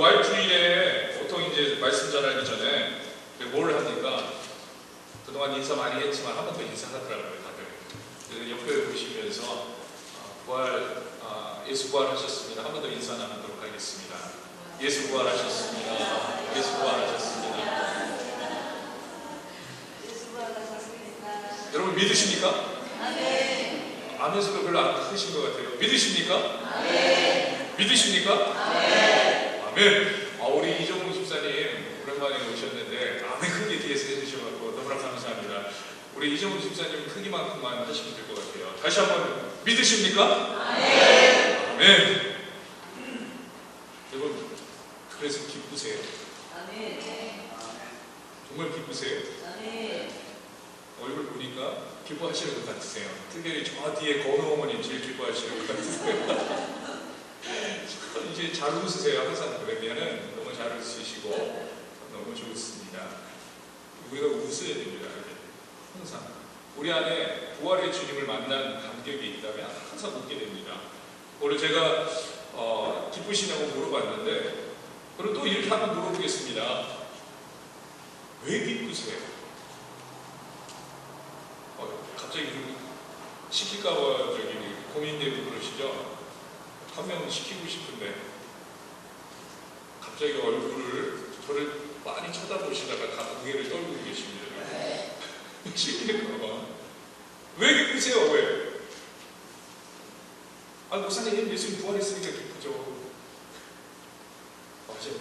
부활 주일에 보통 이제 말씀 전하기 전에 뭘 합니까? 그동안 인사 많이 했지만 한 번 더 인사하더라고요, 다들. 그 옆에 보시면서 어, 부활, 아, 예수 부활하셨습니다. 한 번 더 인사 나누도록 하겠습니다. 예수 부활하셨습니다. 예수 부활하셨습니다. 여러분 믿으십니까? 아멘소가 별로 안 크신 것 같아요. 믿으십니까? 믿으십니까? 아멘. 아, 우리 이정훈 집사님 오랜만에 오셨는데 아멘 크게 뒤에서 해주셔서 너무나 감사합니다. 우리 이정훈 집사님 크기만큼만 하시면 될 것 같아요. 다시 한번 믿으십니까? 아멘. 여러분 그래서 기쁘세요. 정말 기쁘세요. 얼굴 보니까 기뻐하시는 것 같으세요. 특별히 저 뒤에 건우 어머님 제일 기뻐하시는 것 같으세요. 이제 잘 웃으세요. 항상 그러면은 너무 잘 웃으시고 너무 좋습니다. 우리가 웃어야 됩니다. 항상 우리 안에 부활의 주님을 만난 감격이 있다면 항상 웃게 됩니다. 오늘 제가 어, 기쁘시냐고 물어봤는데 그럼 또 이렇게 한번 물어보겠습니다. 왜 기쁘세요? 어, 갑자기 좀 시킬까봐 저기 고민되고 그러시죠? 한명 시키고 싶은데 갑자기 얼굴을 저를 많이 쳐다보시다가 가- 고개를 떨고 계십니다. 시킬까봐 왜 기쁘세요? 왜? 아 목사님 예수님 부활했으니까 기쁘죠. 맞아요.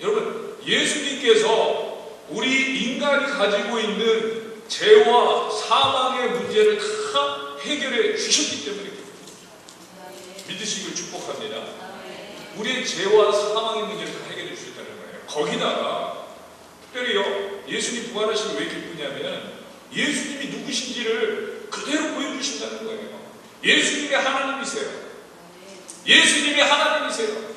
여러분 예수님께서 우리 인간이 가지고 있는 죄와 사망의 문제를 다 해결해 주셨기 때문에. 믿으시길 축복합니다. 우리의 죄와 사망의 문제를 다 해결해 주셨다는 거예요. 거기다가 특별히요 예수님 부활하시면 왜 기쁘냐면 예수님이 누구신지를 그대로 보여주신다는 거예요. 예수님이 하나님이세요. 예수님이 하나님이세요.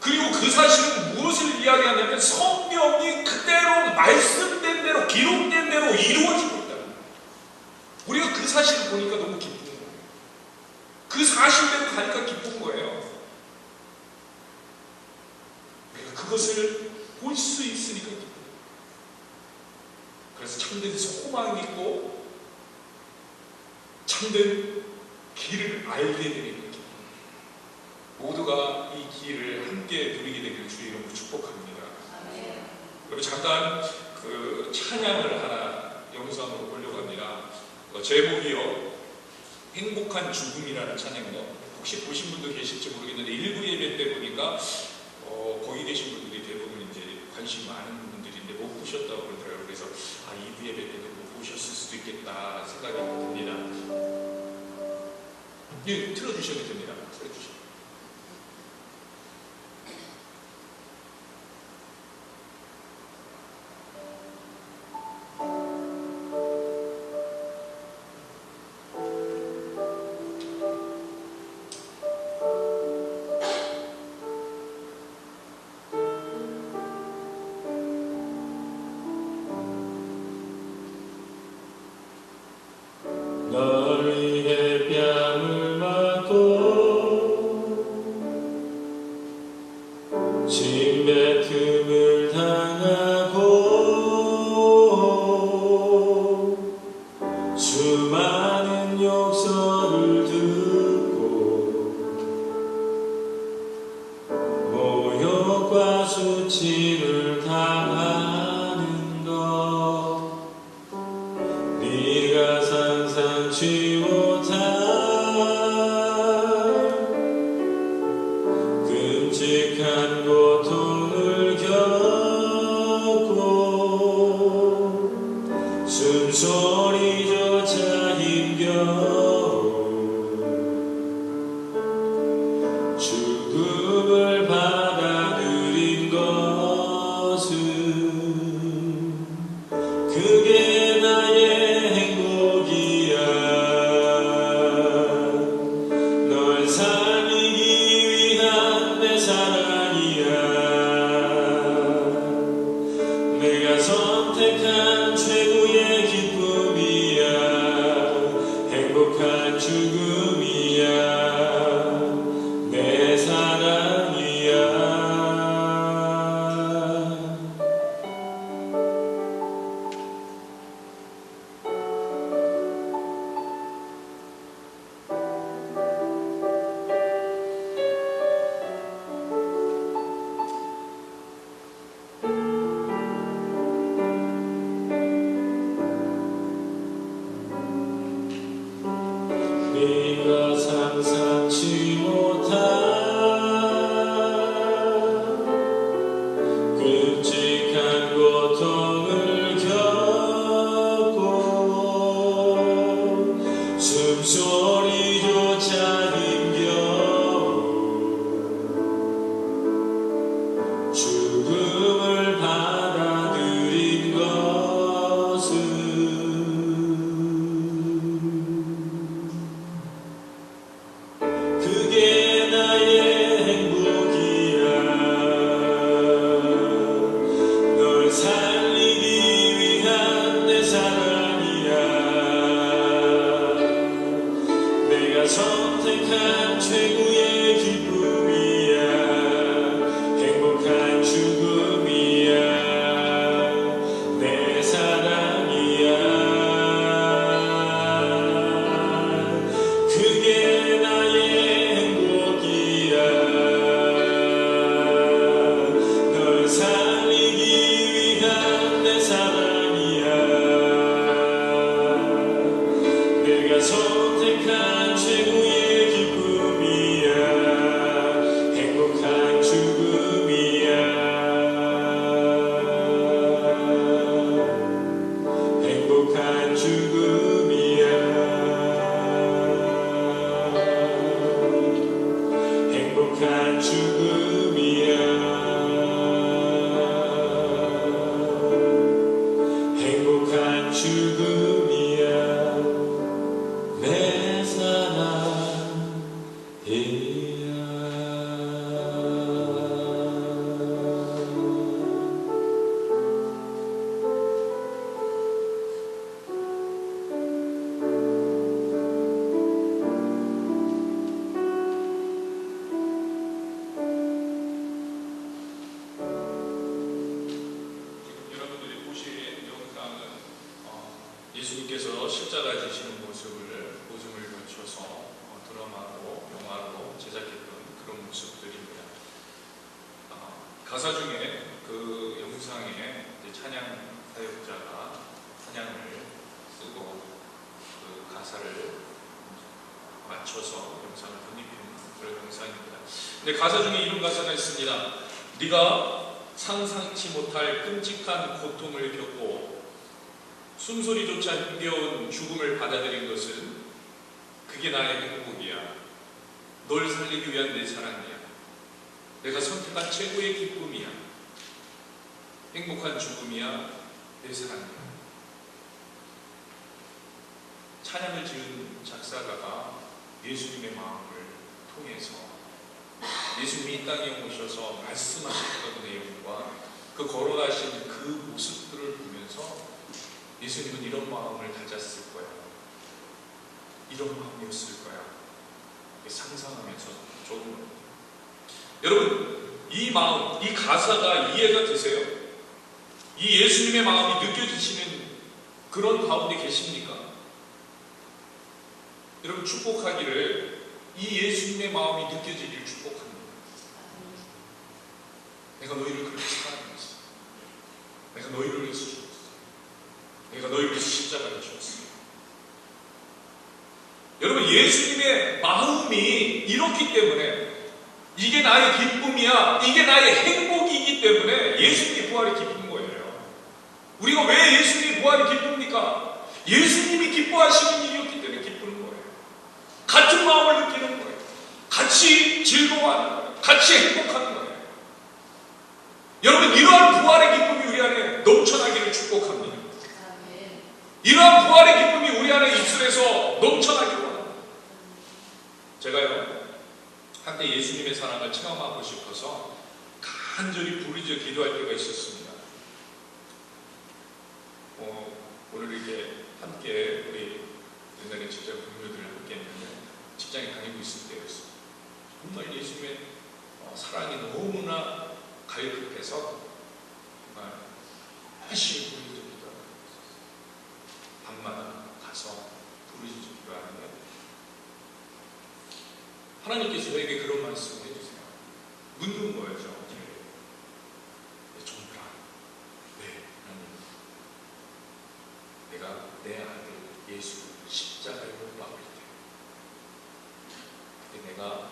그리고 그 사실은 무엇을 이야기하냐면 성경이 그대로 말씀된 대로 기록된 대로 이루어지고 있다는 거예요. 우리가 그 사실을 보니까 너무 기쁜 거예요. 그 사실대로 가니까 기쁜 거예요. 우리가 그것을 볼 수 있으니까 기쁜 거예요. 그래서 참된 소망이 있고 참된 길을 알게 되는 거죠. 모두가 이 길을 함께 누리게 되기를 주의 이름으로 축복합니다. 그리고 잠깐 그 찬양을 하나 영상으로 보려고 합니다. 어, 제목이요. 행복한 죽음이라는 찬양이요. 혹시 보신 분도 계실지 모르겠는데 일부 예배 때 보니까 어, 거기 계신 분들이 대부분 이제 관심 많은 분들인데 못 보셨다고 그러더라고요. 그래서 아, 2부 예배 때도 못 보셨을 수도 있겠다 생각이 듭니다. 예, 틀어주셔도 됩니다. 가사 중에 이런 가사가 있습니다. 네가 상상치 못할 끔찍한 고통을 겪고 숨소리조차 힘겨운 죽음을 받아들인 것은 그게 나의 행복이야. 널 살리기 위한 내 사랑이야. 내가 선택한 최고의 기쁨이야. 행복한 죽음이야. 내 사랑이야. 찬양을 지은 작사가가 예수님의 마음을 통해서 예수님이 이 땅에 오셔서 말씀하셨던 내용과 그 걸어가신 그 모습들을 보면서 예수님은 이런 마음을 가졌을 거야. 이런 마음이었을 거야. 상상하면서 조금 여러분 이 마음, 이 가사가 이해가 되세요? 이 예수님의 마음이 느껴지시는 그런 가운데 계십니까? 여러분 축복하기를 이 예수님의 마음이 느껴지기를 축복합니다. 내가 너희를 그렇게 사랑했어. 내가 너희를 위해서 죽었어. 내가 너희를 위해서 십자가를 지었어. 여러분 예수님의 마음이 이렇기 때문에 이게 나의 기쁨이야. 이게 나의 행복이기 때문에 예수님의 부활이 기쁜 거예요. 우리가 왜 예수님의 부활이 기쁩니까? 예수님이 기뻐하시는 일이었기 때문에 기쁘는 거예요. 같은 마음을 느끼는 거예요. 같이 즐거워하는 거예요. 같이 행복하는 거예요. 여러분 이러한 부활의 기쁨이 우리 안에 넘쳐나기를 축복합니다. 이러한 부활의 기쁨이 우리 안에 입술에서 넘쳐나기를 원합니다. 제가요 한때 예수님의 사랑을 체험하고 싶어서 간절히 부르짖어 기도할 때가 있었습니다. 어, 오늘 이렇게 함께 우리 옛날에 직장 동료들 함께 했는데 직장에 다니고 있을 때였어요. 정말 예수님의 어, 사랑이 너무나 갈급해서 정말 열심히 부르짖어 기도하고 있었어요. 밤마다 가서 부르짖어 기도하는데 하나님께서 저에게 그런 말씀을 해주세요. 묻는 거예요, 저. 네, 정말. 네, 하나님. 내가 내 아들 예수 십자가에 못 박을 때, 그때 내가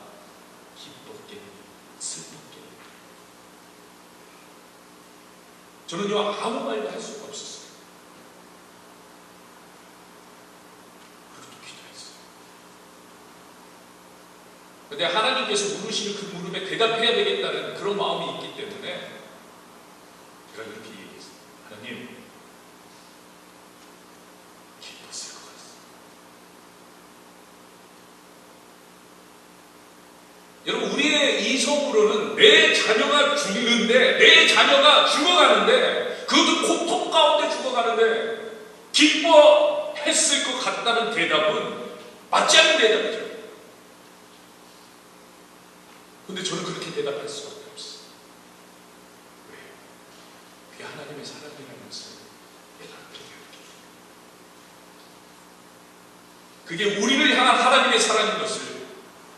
기뻤겠니, 슬펐겠니? 저는요 아무 말도 할 수가 없었어요. 그렇게 기도했어요. 근데 하나님께서 물으시는 그 물음에 대답해야 되겠다는 그런 마음이 있기 때문에 제가 이렇게 얘기했어요. 하나님, 기뻤을 것 같습니다. 여러분, 우리의 이성으로는 내 자녀가 죽는데, 내 자녀가 죽어가는데, 그것도 고통 가운데 죽어가는데, 기뻐했을 것 같다는 대답은 맞지 않는 대답이죠. 근데 저는 그렇게 대답할 수밖에 없어요. 왜요? 그게 하나님의 사랑이라는 것을 되었기 그게 우리를 향한 하나님의 사랑인 것을,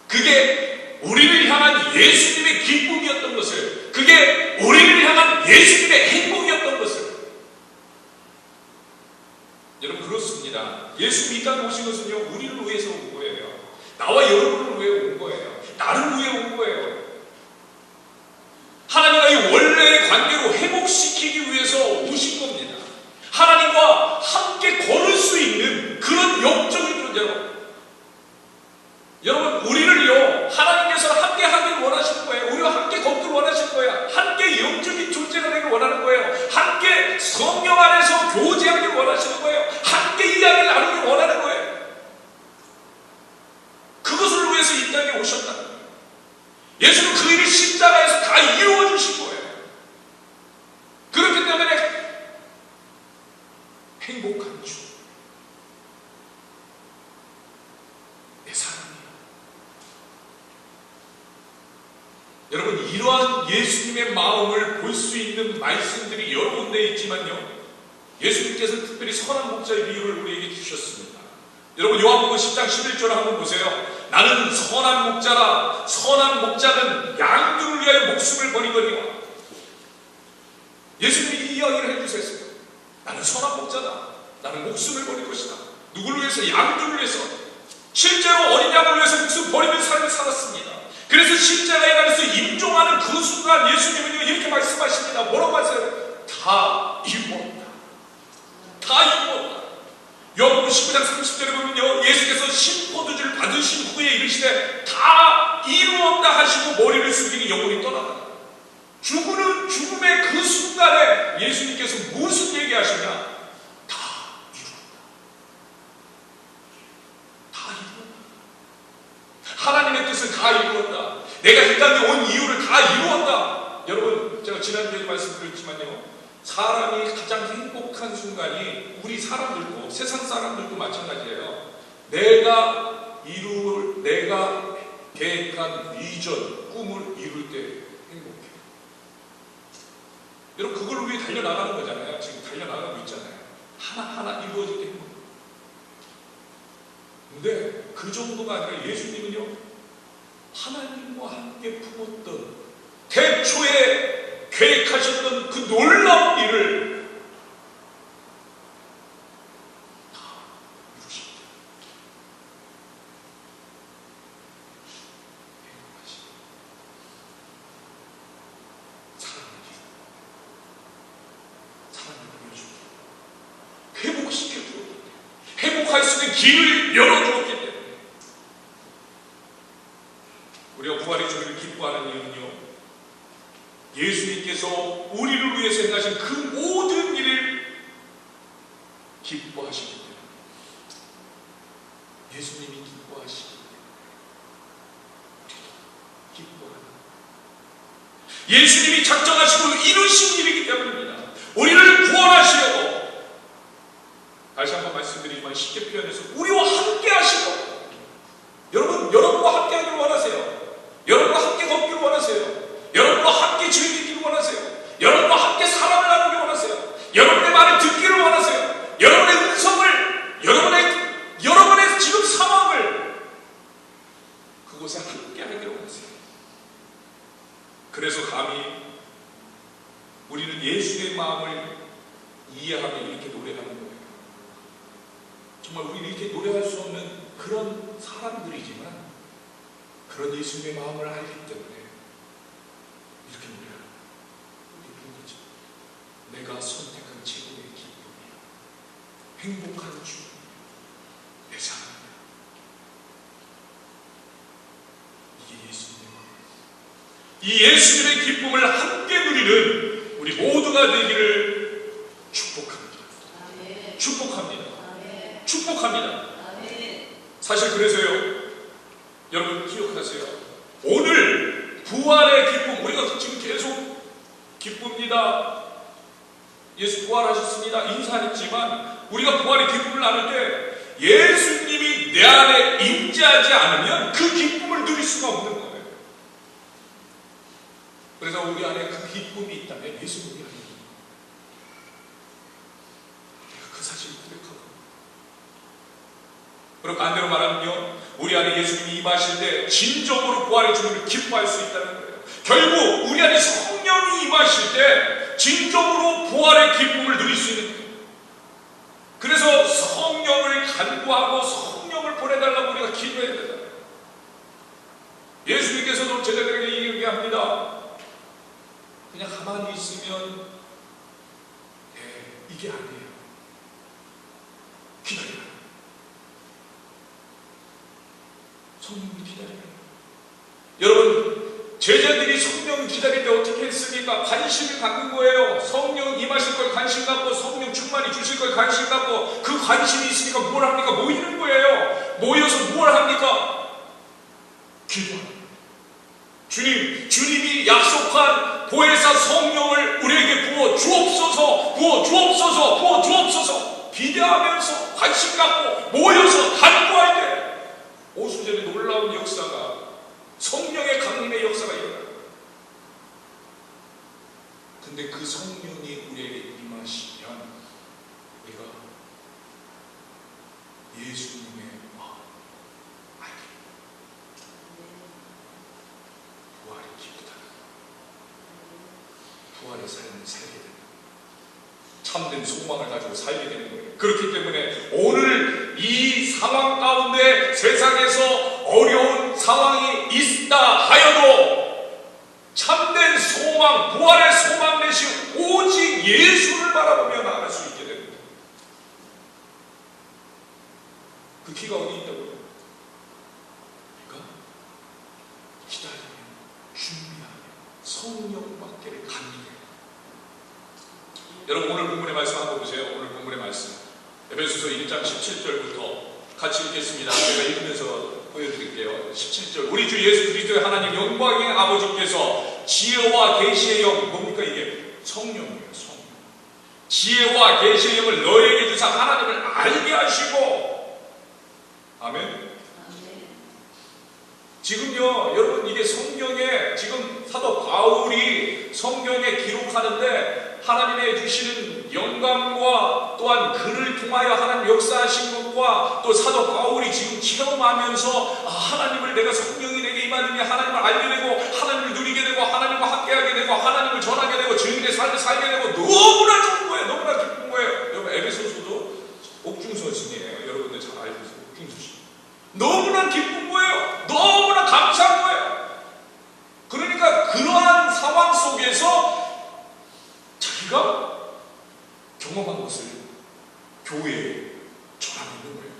그게 우리를 향한 예수님의 기쁨 이었던 것을, 그게 우리를 향한 예수님의 행복이었던 것을. 여러분 그렇습니다. 예수님이 이 땅에 오신 것은요 우리를 위해서 온 거예요. 나와 여러분을 위해 온 거예요. 나를 위해 온 거예요. 하나님과 이 원래의 관계로 회복시키기 위해서 오신 겁니다. 하나님과 함께 걸을 수 있는 그런 영적인 존재로. 여러분, 우리를요, 하나님께서 함께 하길 원하시는 거예요. 우리와 함께 걷길 원하실 거예요. 함께 영적인 존재가 되길 원하는 거예요. 함께 성령 안에서 교제하길 원하시는 거예요. 함께 이야기를 나누길 원하는 거예요. 그것을 위해서 이 땅에 오셨다. 예수는 그 일을 십자가에서 다 이루어 주신 거예요. 그렇기 때문에 행복한 주. 내 사랑이야. 여러분, 있지만요. 예수님께서 특별히 선한 목자의 비유를 우리에게 주셨습니다. 여러분 요한복음 10장 11절을 한번 보세요. 나는 선한 목자라 선한 목자는 양들을 위하여 목숨을 버리거니와 예수님이 이 이야기를 해주셨어요. 나는 선한 목자다. 나는 목숨을 버릴 것이다. 누구를 위해서? 양들을 위해서. 실제로 어린 양을 위해서 목숨 버리는 삶을 살았습니다. 그래서 십자가에 달려서 임종하는 그 순간 예수님은 이렇게 말씀하십니다. 뭐라고 하세요? 다 이루었다. 다 이루었다. 요한복음 19장 30절에 보면요. 예수께서 심포도주를 받으신 후에 이르시되 다 이루었다 하시고 머리를 숙이니 영혼이 떠나다. 죽으는 죽음의 그 순간에 예수님께서 무슨 얘기하시냐? 다 이루었다. 다 이루었다. 하나님의 뜻을 다 이루었다. 내가 이 땅에 온 이유를 다 이루었다. 여러분, 제가 지난주에 말씀드렸지만요. 사람이 가장 행복한 순간이 우리 사람들도 세상 사람들도 마찬가지예요. 내가 이룰 내가 계획한 비전, 꿈을 이룰 때 행복해. 여러분 그걸 위해 달려 나가는 거잖아요. 지금 달려 나가고 있잖아요. 하나 하나 이루어질 때 행복. 근데 그 정도가 아니라 예수님은요 하나님과 함께 품었던 태초에 계획하셨던 그 놀라운 일을 다 이루십니다. 행복하십니다. 사랑을 사랑을 보여주고 회복시켜주고 회복할 수 있는 길을 열어주었기 때문에 우리가 부활의 주기를 기뻐하는 이유는요 예수님께서 우리를 위해서 행하신 그 모든 일을 기뻐하시기 때문에 예수님이 기뻐하시기 때문에 기뻐하는 예수님이 작정하시고 이루신 일이기 때문입니다. 우리를 구원하시려고 다시 한번 말씀드리지만 쉽게 표현해서 우리와 함께 하시고 여러분 여러분과 함께 하기를 원하세요. 여러분과 함께 걷기를 원하세요. 여러분과 함께 즐기기를 원하세요. 여러분과 함께 사랑을 나누기 원하세요. 여러분의 말을 듣기를 원하세요. 여러분의 음성을 여러분의 여러분의 지금 상황을 그곳에 함께 하기를 원하세요. 그래서 감히 우리는 예수의 마음을 이해하며 이렇게 노래하는 거예요. 정말 우리는 이렇게 노래할 수 없는 그런 사람들이지만 그런 예수님의 마음을 알기 때문에 이렇게 노래하는 이렇게 거죠. 내가 선택한 최고의 기쁨이야. 행복한 주, 내 사랑이야. 이게 예수님의 마음. 이 예수님의 기쁨을 함께 누리는 우리 모두가 되기를 축복합니다. 축복합니다. 축복합니다. 사실 그래서요. 여러분 기억하세요. 오늘 부활의 기쁨 우리가 지금 계속 기쁩니다. 예수 부활하셨습니다. 인사했지만 우리가 부활의 기쁨을 나눌 때 예수님이 내 안에 임재하지 않으면 그 기쁨을 누릴 수가 없는 거예요. 그래서 우리 안에 그 기쁨이 있다면 예수님이 아닙니다. 내가 그 사실을 고백하고 그리고 반대로 말하면요 우리 안에 예수님이 임하실 때 진정으로 부활의 주님을 기뻐할 수 있다는 거예요. 결국 우리 안에 성령이 임하실 때 진정으로 부활의 기쁨을 누릴 수 있는 거예요. 그래서 성령을 간구하고 성령을 보내달라고 우리가 기도해야 된다. 예수님께서도 제자들에게 얘기합니다. 그냥 가만히 있으면 네, 이게 아니에요. 기다려요. 성령을 기다려요. 여러분 제자들이 성령 기다릴 때 어떻게 했습니까? 관심을 갖는 거예요. 성령 임하실 걸 관심 갖고 성령 충만히 주실 걸 관심 갖고 그 관심이 있으니까 뭘 합니까? 모이는 거예요. 모여서 뭘 합니까? 기도합니다. 주님, 주님이 약속한 보혜사 성령을 우리에게 부어 주옵소서, 부어 주옵소서, 부어 주옵소서 기대하면서 관심 갖고 모여서 간구할 때 오순절에 놀라운 역사가 성령의 강림의 역사가 일어나요. 근데 그 성령이 우리에게 임하시면 우리가 예수님의 마음 알게 부활이 기쁘다. 부활의 삶을 살게 된다. 참된 소망을 가지고 살게 되는 거예요. 그렇기 때문에 오늘 이 상황 가운데 세상에서 어려운 상황이 있다 하여도 참된 소망, 부활의 소망 대신 오직 예수를 바라보며 나아갈 수 있게 됩니다. 그 키가 어디 있다고요? 그러니까 기다리며 준비하며 성령 받기를 간절히 여러분 오늘 본문의 말씀 한번 보세요. 오늘 본문의 말씀. 에베소서 1장 17절부터 같이 읽겠습니다. 제가 읽으면서 보여드릴게요. 17절. 우리 주 예수 그리스도의 하나님 영광의 아버지께서 지혜와 계시의 영 뭡니까 이게 성령이에요. 성령. 지혜와 계시의 영을 너에게 주사 하나님을 알게 하시고 아멘. 지금요, 여러분, 이게 성경에, 지금 사도 바울이 성경에 기록하는데, 하나님의 주시는 영감과 또한 그를 통하여 하나님 역사하신 것과 또 사도 바울이 지금 체험하면서, 아, 하나님을 내가 성령이 내게 임하느니 하나님을 알게 되고, 하나님을 누리게 되고, 하나님과 함께하게 되고, 하나님을 전하게 되고, 증인의 삶을 살게 되고, 너무나 좋은 거예요. 너무나 기쁜 거예요. 여러분, 에베소서도 옥중서신이에요. 여러분들 잘 알고 있어요. 옥중서신. 너무나 기쁜 거예요. 너무나 감사한 거예요. 그러니까 그러한 상황 속에서 자기가 경험한 것을 교회에 전하고 있는 거예요.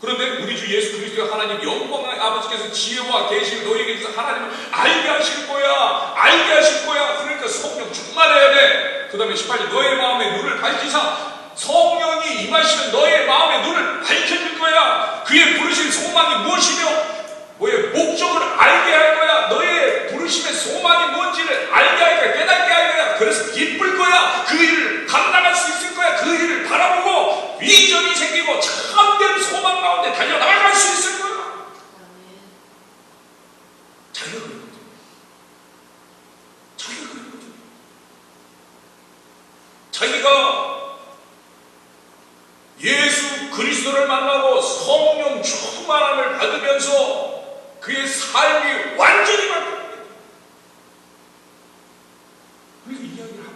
그런데 우리 주 예수 그리스도의 하나님 영광의 아버지께서 지혜와 계시를 너희에게 주셔서 하나님을 알게 하실 거야. 알게 하실 거야. 그러니까 성령 충만해야 돼. 그 다음에 18절 너의 마음에 눈을 밝히사 성령이 임하시면 너의 마음의 눈을 밝혀줄 거야. 그의 부르신 소망이 무엇이며 뭐의 목적을 알게 할 거야. 너의 부르심의 소망이 뭔지를 알게 할 거야. 깨닫게. 그래서 기쁠 거야. 그 일을 감당할 수 있을 거야. 그 일을 바라보고 위전이 생기고 참된 소망 가운데 달려나갈 수 있을 거야. 자기가 그랬거든. 자기가 그랬거든. 자기가 예수 그리스도를 만나고 성령 충만함을 받으면서 그의 삶이 완전히 바뀝니다. 그리고 이야기를 하고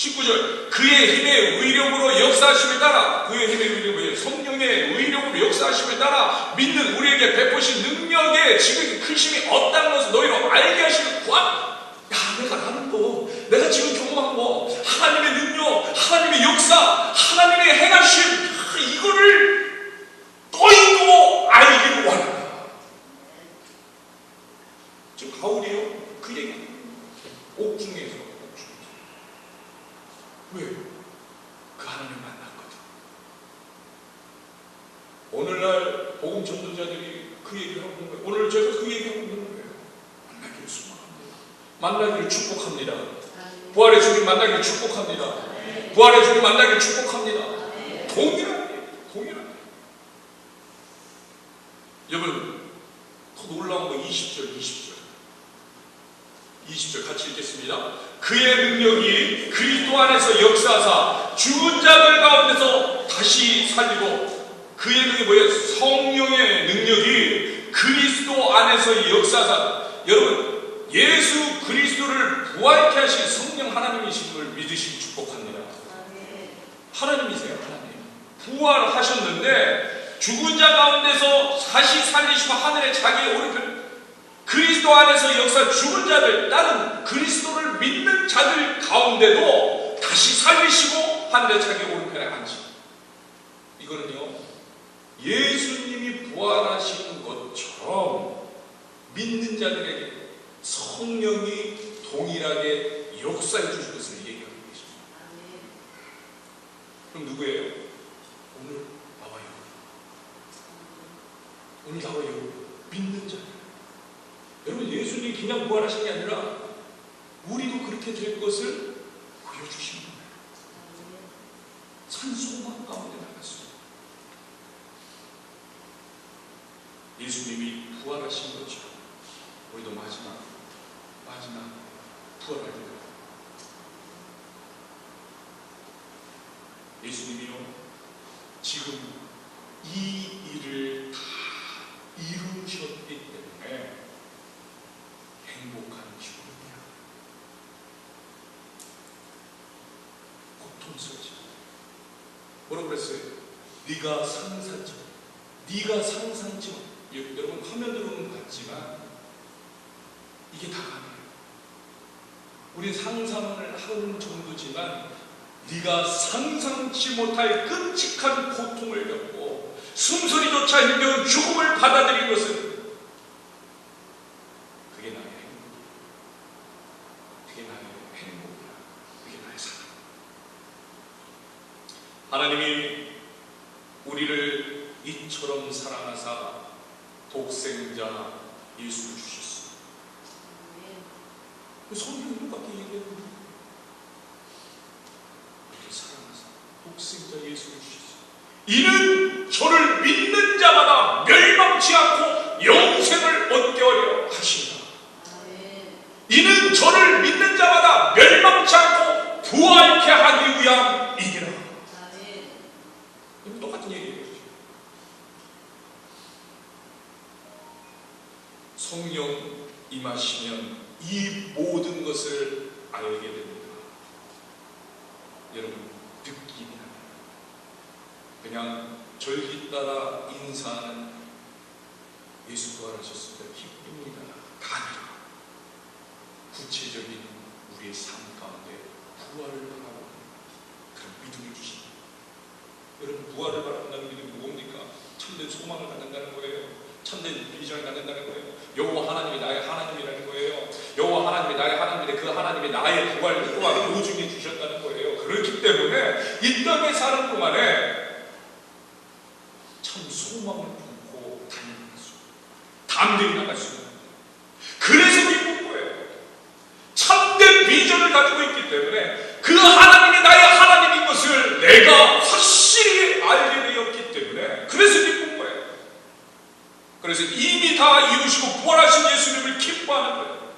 19절 그의 힘의 의력으로 역사하심을 따라 그의 힘의 의력으로 성령의 의력으로 역사하심을 따라 믿는 우리에게 베푸신 능력의 지극히 크심이 없다는 것을 너희로 알게 하시는 구한 야 내가 아는 거 내가 지금 경험한 거 하나님의 능력 하나님의 역사 하나님의 행하심 아, 이거를 너희도 알기를 원한다 지금 가울이요 그 얘기 옥중에서 옥중에서 왜? 그 하나님 만났거든. 오늘날 복음 전도자들이 그 얘기를 하고 있는 거예요. 오늘 제가 그 얘기하고 있는 거예요. 만나기를 소망합니다. 만나기를 축복합니다. 부활의 주님 만나기를 축복합니다. 부활의 주님 만나기를 축복합니다. 동일한 일, 동일한 일. 여러분, 더 놀라운 거 20절, 20절. 20절 같이 읽겠습니다. 그의 능력이 그리스도 안에서 역사하사 죽은 자들 가운데서 다시 살리고 그의 능력이 뭐예요? 성령의 능력이 그리스도 안에서 역사하사 여러분 예수 그리스도를 부활케 하신 성령 하나님이신 걸 믿으시기 축복합니다. 하나님이세요, 하나님. 부활하셨는데 죽은 자 가운데서 다시 살리시고 하늘에 자기의 오른편 그리스도 안에서 역사 죽은 자들, 나는 그리스도를 믿는 자들 가운데도 다시 살리시고 하늘에 자기 오른편에 앉히. 이거는요, 예수님이 부활하시는 것처럼 믿는 자들에게 성령이 동일하게 역사해 주실 것을 얘기하고 계십니다. 그럼 누구예요? 오늘 나와 여러분. 오늘 나와 여러분. 믿는 자들. 여러분 예수님이 그냥 부활하신 게 아니라 우리도 그렇게 될 것을 보여주신 거예요. 산소망 가운데 나갔어요. 예수님이 부활하신 것처럼 우리도 마지막 마지막 부활할 때 예수님이요 지금 이 일을 다 이루셨기 때문에 행복한 죽음이야. 고통스럽지. 뭐라고 그랬어요? 네가 상상치 마. 네가 상상치 마. 여- 여러분 화면으로는 봤지만 이게 다 아니에요. 우리 상상을 하는 정도지만 네가 상상치 못할 끔찍한 고통을 겪고 숨소리조차 힘겨운 죽음을 받아들인 것은 그게 나의 행복이야. 그게 나의 행복이야. 그게 나의 사랑. 하나님이 우리를 이처럼 사랑하사 독생자 예수를 주셨어. 성경 이 이렇게 사랑하사 독생자 예수를 주셨어. 이는 저를 믿는 자마다 멸망치 않고 영생을 얻게 하려 하신다. 이는 저를 믿는 자마다 멸망치 않고 부활케 하기 위함이니라. 이거 똑같은 얘기예요. 성령 임하시면 이 모든 것을 알게 됩니다. 여러분 듣기는 그냥 절기 따라 인사하는 예수 부활하셨을 때 기쁩니다. 다 아니라 구체적인 우리의 삶 가운데 부활을 바라보는 그런 믿음을 주십니다. 여러분 부활을 바란다는 믿음이 뭡니까? 참된 소망을 갖는다는 거예요. 참된 비전을 갖는다는 거예요. 여호와 하나님이 나의 하나님이라는 거예요. 여호와 하나님이 나의 하나님인데 그 하나님이 나의 부활을 또한 보증해 주셨다는 거예요. 그렇기 때문에 이 땅에 사는 동안에 참 소망을 담대히 나갈 수 있는 거예요. 그래서 기쁜 거예요. 참된 비전을 가지고 있기 때문에 그 하나님이 나의 하나님인 것을 내가 확실히 알게 되었기 때문에 그래서 기쁜 거예요. 그래서 이미 다 이루시고 부활하신 예수님을 기뻐하는 거예요.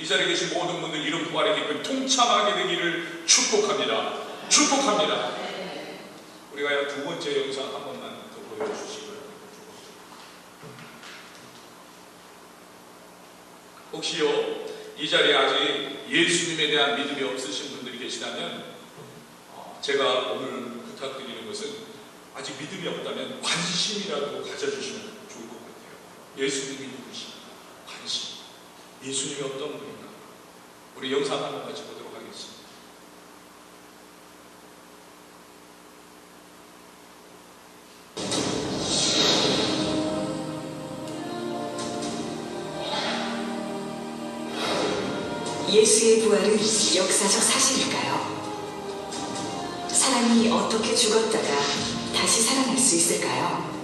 이 자리에 계신 모든 분들 이런 부활의 기쁨 통참하게 되기를 축복합니다. 축복합니다. 우리가 두 번째 영상 한 번만 더 보여주시고요. 혹시요 이 자리에 아직 예수님에 대한 믿음이 없으신 분들이 계시다면 어, 제가 오늘 부탁드리는 것은 아직 믿음이 없다면 관심이라도 가져주시면 좋을 것 같아요. 예수님이 누구신가? 관심. 예수님이 어떤 분인가? 우리 영상 한번 같이 보도록 예수의 부활은 역사적 사실일까요? 사람이 어떻게 죽었다가 다시 살아날 수 있을까요?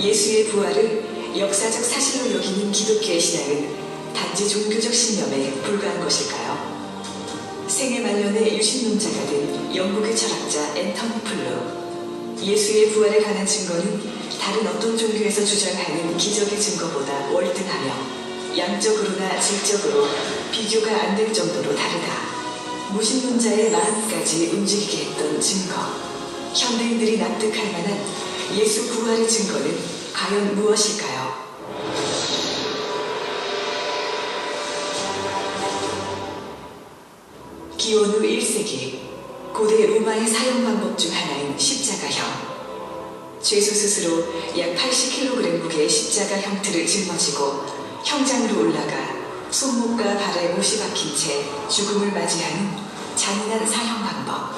예수의 부활을 역사적 사실로 여기는 기독교의 신앙은 단지 종교적 신념에 불과한 것일까요? 생애 말년에 유신론자가 된 영국의 철학자 앤터니 플루 예수의 부활에 관한 증거는 다른 어떤 종교에서 주장하는 기적의 증거보다 월등하며 양적으로나 질적으로 비교가 안 될 정도로 다르다. 무신론자의 마음까지 움직이게 했던 증거. 현대인들이 납득할 만한 예수 부활의 증거는 과연 무엇일까요? 기원 후 1세기 고대 로마의 사형 방법 중 하나인 십자가형. 죄수 스스로 약 80kg 무게의 십자가 형틀을 짊어지고 형장으로 올라가 손목과 발에 못이 박힌 채 죽음을 맞이하는 잔인한 사형 방법.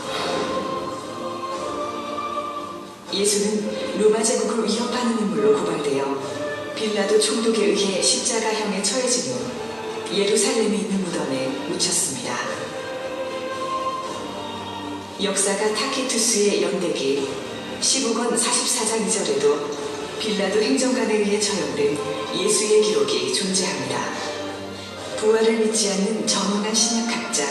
예수는 로마 제국을 위협하는 인물로 고발되어 빌라도 총독에 의해 십자가형에 처해진 후 예루살렘에 있는 무덤에 묻혔습니다. 역사가 타키투스의 연대기 15권 44장 2절에도 빌라도 행정관에 의해 처형된 예수의 기록이 존재합니다. 부활을 믿지 않는 정원한 신약학자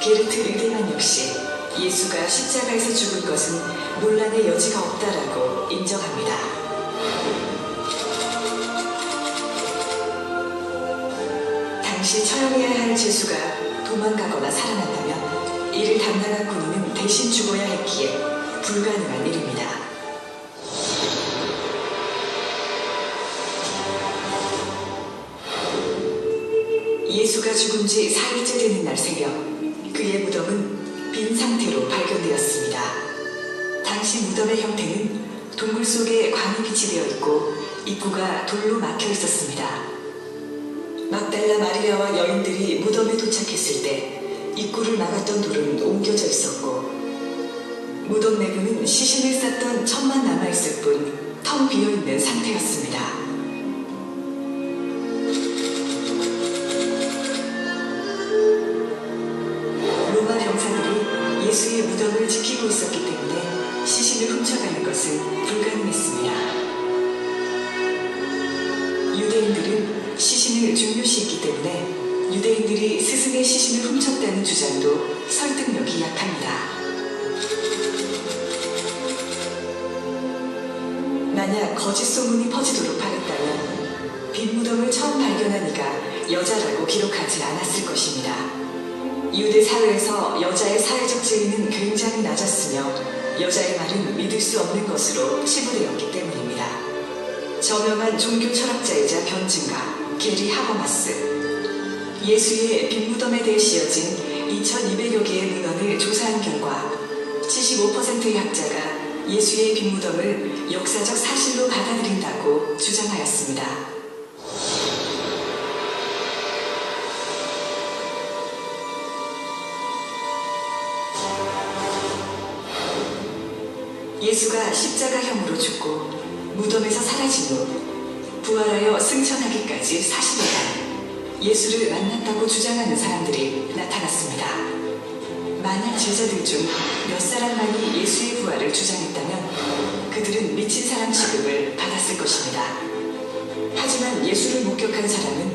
게르트 르데만 역시 예수가 십자가에서 죽은 것은 논란의 여지가 없다라고 인정합니다. 당시 처형해야 할 죄수가 도망가거나 살아난다면 이를 담당한 군인은 대신 죽어야 했기에 불가능한 일입니다. 예수가 죽은 지 4일째 되는 날 새벽, 그의 무덤은 빈 상태로 발견되었습니다. 당시 무덤의 형태는 동굴 속에 관이 비치되어 있고 입구가 돌로 막혀 있었습니다. 막달라 마리아와 여인들이 무덤에 도착했을 때 입구를 막았던 돌은 옮겨져 있었고 무덤 내부는 시신을 쌌던 천만 남아있을 뿐 텅 비어있는 상태였습니다. 여자의 사회적 지위는 굉장히 낮았으며 여자의 말은 믿을 수 없는 것으로 치부되었기 때문입니다. 저명한 종교 철학자이자 변증가 게리 하버마스 예수의 빈무덤에 대해 씌어진 2200여 개의 문헌을 조사한 결과 75%의 학자가 예수의 빈무덤을 역사적 사실로 받아들인다고 주장하였습니다. 예수가 십자가형으로 죽고 무덤에서 사라진 후 부활하여 승천하기까지 40일간 예수를 만났다고 주장하는 사람들이 나타났습니다. 만약 제자들 중 몇 사람만이 예수의 부활을 주장했다면 그들은 미친 사람 취급을 받았을 것입니다. 하지만 예수를 목격한 사람은